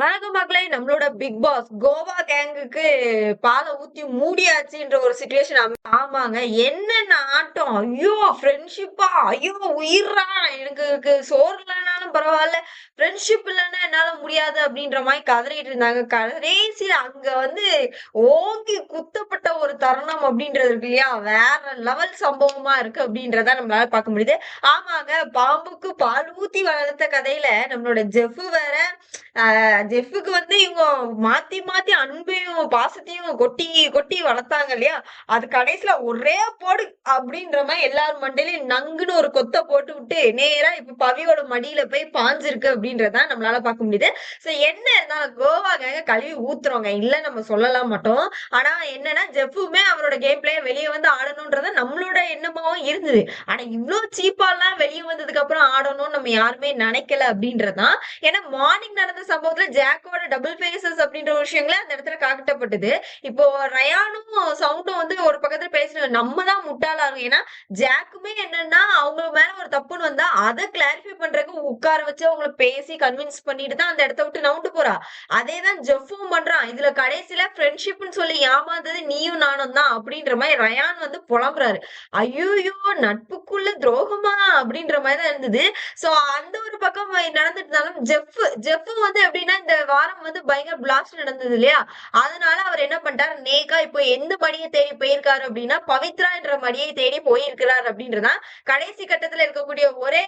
வணக்கம் மக்களே நம்மளோட பிக் பாஸ் கோவா கேங்குக்கு பாலை ஊத்தி மூடியாச்சுன்ற ஒரு சுச்சுவேஷன் ஆமாங்க. என்னென்ன ஆட்டம்? ஐயோ ஃப்ரெண்ட்ஷிப்பா ஐயோ உயிரா? எனக்கு சோறு இருந்தாலும் பரவாயில்ல. ஃப்ரெண்ட்ஷிப் இல்லைன்னா என்னால முடியாது அப்படின்ற மாதிரி கதறிட்டு இருந்தாங்க. கடைசியில அங்க வந்து ஓங்கி குத்தப்பட்ட ஒரு தருணம் அப்படின்றது இருக்கு இல்லையா? வேற லெவல் சம்பவமா இருக்கு அப்படின்றத நம்மளால பார்க்க முடியுது. ஆமாங்க பாம்புக்கு பால் ஊத்தி வளர்த்த கதையில நம்மளோட ஜெஃப் வேற ஜெஃபுக்கு வந்து இவங்க மாத்தி மாத்தி அன்பையும் பாசத்தையும் கொட்டி கொட்டி வளர்த்தாங்க இல்லையா? அது கடைசியில ஒரே போடு அப்படின்ற மாதிரி எல்லாரும் மண்டையிலையும் நங்குன்னு ஒரு கொத்த போட்டு விட்டு நேரா இப்ப பவியோட மடியில போய் பாஞ்சிருக்கு அப்படின்றத நம்மளால பார்க்க முடியுது. சோ என்ன இருந்தாலும் கோவாங்க கழுவி ஊத்துறோங்க. இல்ல நம்ம சொல்லலாம் மாட்டோம். ஆனா என்னன்னா ஜெஃபுமே அவரோட கேம் பிளே வெளியே வந்து ஆடணும்ன்றத நம்மளோட எண்ணமாவும் இருந்தது. ஆனா இவ்வளவு சீப்பாலாம் வெளியே வந்ததுக்கு அப்புறம் ஆடணும்னு நம்ம யாருமே நினைக்கல அப்படின்றதான் ஏன்னா மார்னிங் நடந்த சம்பவத்துல ஜாக்கோட டபுள் பேசஸ் அப்படின்ற விஷயங்களே விஷயங்கள அந்த இடத்துல காட்டப்பட்டது. இப்போ ரயானும் சவுண்டும் வந்து ஒரு பக்கத்துல பேசுற நம்ம தான் முட்டாளா இருக்கும். ஏன்னா ஜாக்குமே என்னன்னா அவங்க மேல ஒரு தப்புன்னு வந்தா அதை கிளாரிஃபை பண்றதுக்கு உட்கார வச்சு அவங்கள பேசி கன்வின்ஸ் பண்ணிட்டு தான் அந்த இடத்த விட்டு நவுண்டு போறா. அதே தான் ஜெஃபும் பண்றான். இதுல கடைசியில ஃப்ரெண்ட்ஷிப்னு சொல்லி ஏமாந்தது நீயும் நானும் தான் அப்படின்ற மாதிரி ரயான் வந்து புலம்புறாரு. ஐயோயோ நட்புக்குள்ள துரோகமா அப்படின்ற மாதிரி தான் இருந்தது. சோ அந்த ஒரு பக்கம் நடந்துட்டு இருந்தாலும் ஜெஃப் ஜெஃப் வந்து எப்படின்னா இந்த வாரம் வந்து பயங்கர பிளாஸ்ட் நடந்தது இல்லையா? அதனால அவர் என்ன பண்ணிட்டாரு? நேகா இப்போ எந்த மணியை தேடி போயிருக்காரு அப்படின்னா பவித்ரா என்ற மடியை தேடி போயிருக்கிறார் அப்படின்றதான் கடைசி கட்டத்துல இருக்கக்கூடிய ஒரே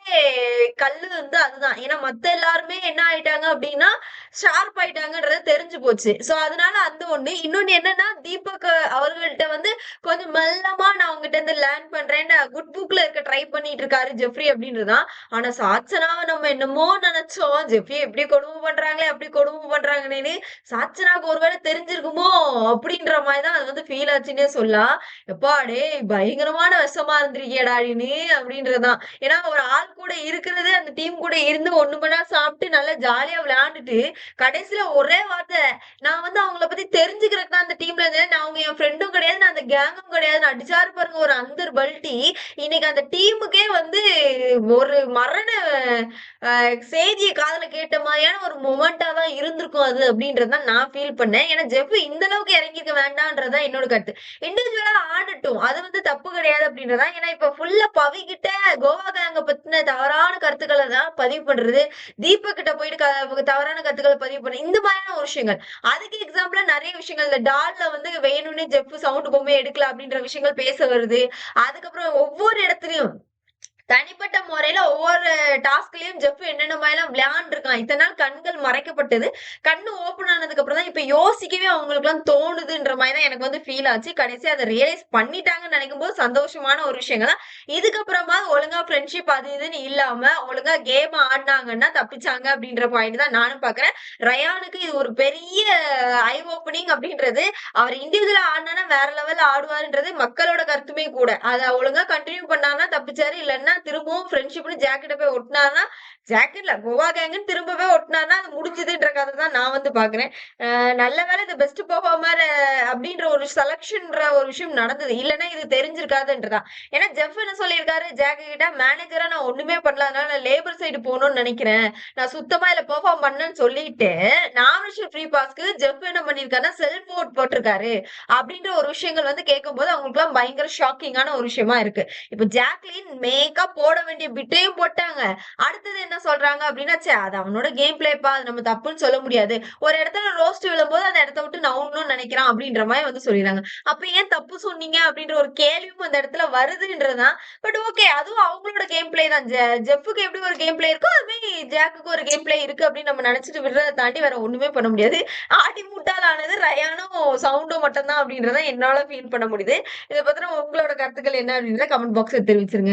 கல்லு வந்து அதுதான். ஏன்னா மத்த எல்லாருமே என்ன ஆயிட்டாங்க அப்படின்னா ஷார்ப் ஆயிட்டாங்கன்றது தெரிஞ்சு போச்சு. சோ அதனால அந்த ஒண்ணு. இன்னொன்னு என்னன்னா தீபக் அவர்கள்ட்ட வந்து கொஞ்சம் மெல்லமா நான் அவங்ககிட்ட இருந்து லேர்ன் பண்றேன்னு குட் புக்ல இருக்க ட்ரை பண்ணிட்டு இருக்காரு ஜெஃப்ரி அப்படின்றதான் ஆனா சாச்சனாவை நம்ம என்னமோ நினைச்சோம். ஜெஃப்ரி எப்படி கொடுமை பண்றாங்களே அப்படி கொடுமை பண்றாங்கன்னு சாச்சனாவுக்கு ஒருவேளை தெரிஞ்சிருக்குமோ அப்படின்ற மாதிரிதான் அது வந்து ஃபீல் ஆச்சுன்னே சொல்லலாம். எப்பா டே பயங்கரமான விஷமா இருந்திருக்கியடாடின்னு அப்படின்றதுதான். ஏன்னா ஒரு ஆள் கூட இருக்கிறது அந்த டீம் கூட இருந்து ஒண்ணு மணி நேரம் சாப்பிட்டு நல்லா ஜாலியா விளையாண்டுட்டு கடைசியில ஒரே வார்த்தை நான் வந்து அவங்கள பத்தி தெரிஞ்சுக்கிறதுக்கு தான் அந்த டீம்ல இருந்தேன். நான் அவங்க என் ஃப்ரெண்டும் கிடையாது நான் அந்த கேங்கும் கிடையாது. அடிச்சாரு பாருங்க ஒரு அந்தர் பல்ட்டி. இன்னைக்கு அந்த டீமுக்கே வந்து ஒரு மரண செய்தியை காதல கேட்ட மாதிரியான ஒரு மொமெண்டா தான் இருந்திருக்கும் அது அப்படின்றதான் நான் ஃபீல் பண்ணேன். ஏன்னா ஜெஃப் இந்த அளவுக்கு இறங்கிக்க வேண்டாம்ன்றதான் என்னோட கருத்து. இண்டிவிஜுவலா ஆடட்டும். அது வந்து தப்பு கிடையாது அப்படின்றதா. ஏன்னா இப்ப ஃபுல்லா பவிக்கிட்ட கோவா கேங்க பத்தின தவறான கருத்துக்களை தான் பதிவு பண்றது. தீபக் கிட்ட போயிட்டு தவறான கருத்துக்களை பதிவு பண்ண இந்த மாதிரியான ஒரு விஷயங்கள். அதுக்கு எக்ஸாம்பிளா நிறைய விஷயங்கள். இந்த டால்ல வந்து வேணும்னே ஜெஃப் சவுண்ட் பொம்மை எடுக்கல அப்படின்ற விஷயங்கள் பேச வருது. அதுக்கப்புறம் ஒவ்வொரு இடத்துலயும் தனிப்பட்ட முறையில ஒவ்வொரு டாஸ்க்லயும் ஜெஃப் என்னென்ன மாதிரிலாம் விளையாண்டுருக்கான் இத்தனை நாள் கண்கள் மறைக்கப்பட்டது கண்ணு ஓப்பன் ஆனதுக்கு அப்புறம் தான் இப்ப யோசிக்கவே அவங்களுக்கு எல்லாம் தோணுதுன்ற மாதிரி தான் எனக்கு வந்து ஃபீல் ஆச்சு. கடைசி அதை ரியலைஸ் பண்ணிட்டாங்கன்னு நினைக்கும் போது சந்தோஷமான ஒரு விஷயங்கள் தான் இதுக்கப்புறமா ஒழுங்கா ஃப்ரெண்ட்ஷிப் அது இதுன்னு இல்லாம ஒழுங்கா கேம் ஆடினாங்கன்னா தப்பிச்சாங்க அப்படின்ற பாயிண்ட் தான் நானும் பாக்குறேன். ரயானுக்கு இது ஒரு பெரிய ஐ ஓப்பனிங் அப்படின்றது அவர் இண்டிவிஜுவலா ஆடினா வேற லெவல் ஆடுவாருன்றது மக்களோட கருத்துமே கூட. அதை ஒழுங்கா கண்டினியூ பண்ணாங்கன்னா தப்பிச்சாரு இல்லைன்னா திரும்பவும் ஃப்ரெண்ட்ஷிப்னு ஜாக்கெட்டை போய் ஒட்டினாருன்னா ஜாக்கெட்ல கோவா கேங்குன்னு திரும்பவே ஒட்டினாருன்னா அது முடிஞ்சதுன்ற கதை தான் நான் வந்து பாக்குறேன். நல்ல வேலை இது பெஸ்ட் பெர்ஃபார்மர் அப்படின்ற ஒரு செலக்ஷன்ற ஒரு விஷயம் நடந்தது. இல்லைன்னா இது தெரிஞ்சிருக்காதுன்றதா ஏன்னா ஜெஃப் என்ன சொல்லியிருக்காரு? ஜாக்கெட் கிட்ட மேனேஜரா நான் ஒண்ணுமே பண்ணல அதனால நான் லேபர் சைடு போகணும்னு நினைக்கிறேன். நான் சுத்தமா இல்ல பெர்ஃபார்ம் பண்ணேன்னு சொல்லிட்டு நாமினேஷன் ஃப்ரீ பாஸ்க்கு ஜெஃப் என்ன பண்ணிருக்காருன்னா செல்ஃப் ஓட் போட்டிருக்காரு. அப்படின்ற ஒரு விஷயங்கள் வந்து கேட்கும் போது அவங்களுக்கு எல்லாம் பயங்கர ஷாக்கிங்கான ஒரு விஷயமா இருக்கு. இப்ப ஜாக்லின் மேக்கப் போட வேண்டிய பிட்டையும் போட்டாங்க. அடுத்தது என்ன சொல்றாங்க அப்படின்னா சே அது அவனோட கேம் பிளேப்பா அது நம்ம தப்புன்னு சொல்ல முடியாது. ஒரு இடத்துல ரோஸ்ட் விழும்போது அந்த இடத்த விட்டு நவுன்னு நினைக்கிறான் அப்படின்ற மாதிரி வந்து சொல்லிடுறாங்க. அப்ப ஏன் தப்பு சொன்னீங்க அப்படின்ற ஒரு கேள்வியும் அந்த இடத்துல வருதுன்றதுதான். பட் ஓகே அதுவும் அவங்களோட கேம் பிளே தான். ஜெஃபுக்கு எப்படி ஒரு கேம் பிளே இருக்கோ அது மாதிரி ஜாக்குக்கு ஒரு கேம் பிளே இருக்கு அப்படின்னு நம்ம நினைச்சிட்டு விடுறதை தாண்டி வேற ஒண்ணுமே பண்ண முடியாது. ஆடி முட்டாளானது ரயானும் சவுண்டும் மட்டும்தான் அப்படின்றத என்னால ஃபீல் பண்ண முடியுது. இதை பத்தின உங்களோட கருத்துக்கள் என்ன அப்படின்றத கமெண்ட் பாக்ஸ்ல தெரிவிச்சிருங்க.